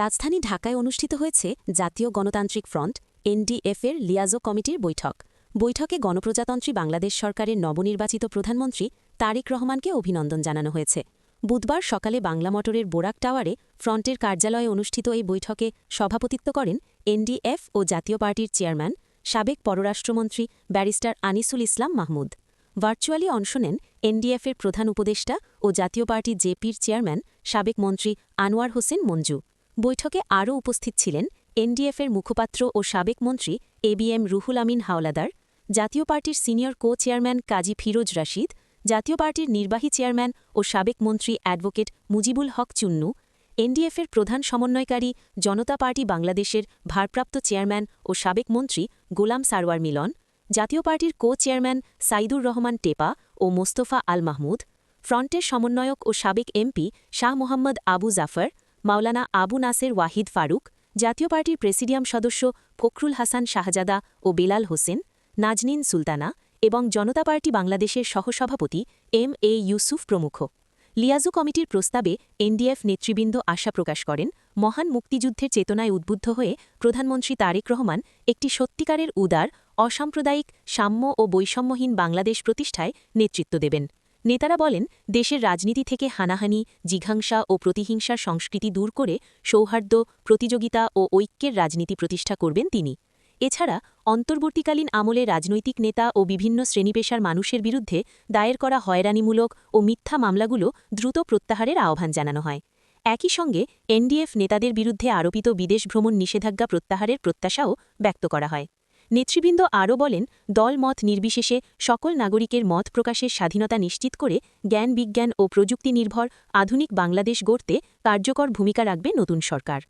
রাজধানী ঢাকায় অনুষ্ঠিত হয়েছে জাতীয় গণতান্ত্রিক ফ্রন্ট এনডিএফের লিয়াজো কমিটির বৈঠক। বৈঠকে গণপ্রজাতন্ত্রী বাংলাদেশ সরকারের নবনির্বাচিত প্রধানমন্ত্রী তারেক রহমানকে অভিনন্দন জানানো হয়েছে। বুধবার সকালে বাংলা মোটরের বোরাক টাওয়ারে ফ্রন্টের কার্যালয়ে অনুষ্ঠিত এই বৈঠকে সভাপতিত্ব করেন এনডিএফ ও জাতীয় পার্টির চেয়ারম্যান, সাবেক পররাষ্ট্রমন্ত্রী ব্যারিস্টার আনিসুল ইসলাম মাহমুদ। ভার্চুয়ালি অংশ নেন এনডিএফের প্রধান উপদেষ্টা ও জাতীয় পার্টি জেপির চেয়ারম্যান, সাবেক মন্ত্রী আনোয়ার হোসেন মঞ্জু। বৈঠকে আরও উপস্থিত ছিলেন এনডিএফের মুখপাত্র ও সাবেক মন্ত্রী এবিএম রুহুল আমিন হাওলাদার, জাতীয় পার্টির senior co chairman Kazi Firoz Rashid, জাতীয় পার্টির নির্বাহী চেয়ারম্যান ও সাবেক মন্ত্রী অ্যাডভোকেট মুজিবুল হক চুন্নু, এনডিএফের প্রধান সমন্বয়কারী জনতা পার্টি বাংলাদেশের ভারপ্রাপ্ত চেয়ারম্যান ও সাবেক মন্ত্রী গোলাম সারওয়ার মিলন, জাতীয় পার্টির কো চেয়ারম্যান সাইদুর রহমান টেপা ও মোস্তফা আল মাহমুদ, ফ্রন্টের সমন্বয়ক ও সাবেক এমপি শাহ মোহাম্মদ আবু জাফর মাওলানা আবু নাসের ওয়াহিদ ফারুক, জাতীয় পার্টির প্রেসিডিয়াম সদস্য ফখরুল হাসান শাহজাদা ও বেলাল হোসেন, নাজনিন সুলতানা এবং জনতা পার্টি বাংলাদেশের সহসভাপতি এম এ ইউসুফ প্রমুখ। লিয়াজু কমিটির প্রস্তাবে এনডিএফ নেতৃবৃন্দ আশা প্রকাশ করেন, মহান মুক্তিযুদ্ধের চেতনায় উদ্বুদ্ধ হয়ে প্রধানমন্ত্রী তারেক রহমান একটি সত্যিকারের উদার, অসাম্প্রদায়িক, সাম্য ও বৈষম্যহীন বাংলাদেশ প্রতিষ্ঠায় নেতৃত্ব দেবেন। নেতারা বলেন, দেশের রাজনীতি থেকে হানাহানি, জিঘাংসা ও প্রতিহিংসার সংস্কৃতি দূর করে সৌহার্দ্য, প্রতিযোগিতা ও ঐক্যের রাজনীতি প্রতিষ্ঠা করবেন তিনি। এছাড়া, অন্তর্বর্তীকালীন আমলে রাজনৈতিক নেতা ও বিভিন্ন শ্রেণীপেশার মানুষের বিরুদ্ধে দায়ের করা হয়রানিমূলক ও মিথ্যা মামলাগুলো দ্রুত প্রত্যাহারের আহ্বান জানানো হয়। একই সঙ্গে, এনডিএফ নেতাদের বিরুদ্ধে আরোপিত বিদেশ ভ্রমণ নিষেধাজ্ঞা প্রত্যাহারের প্রত্যাশাও ব্যক্ত করা হয়। নেতৃবৃন্দ আরও বলেন দল মত নির্বিশেষে সকল নাগরিকের মত প্রকাশের স্বাধীনতা নিশ্চিত করে জ্ঞান, বিজ্ঞান ও প্রযুক্তি নির্ভর আধুনিক বাংলাদেশ গড়তে কার্যকর ভূমিকা রাখবে নতুন সরকার।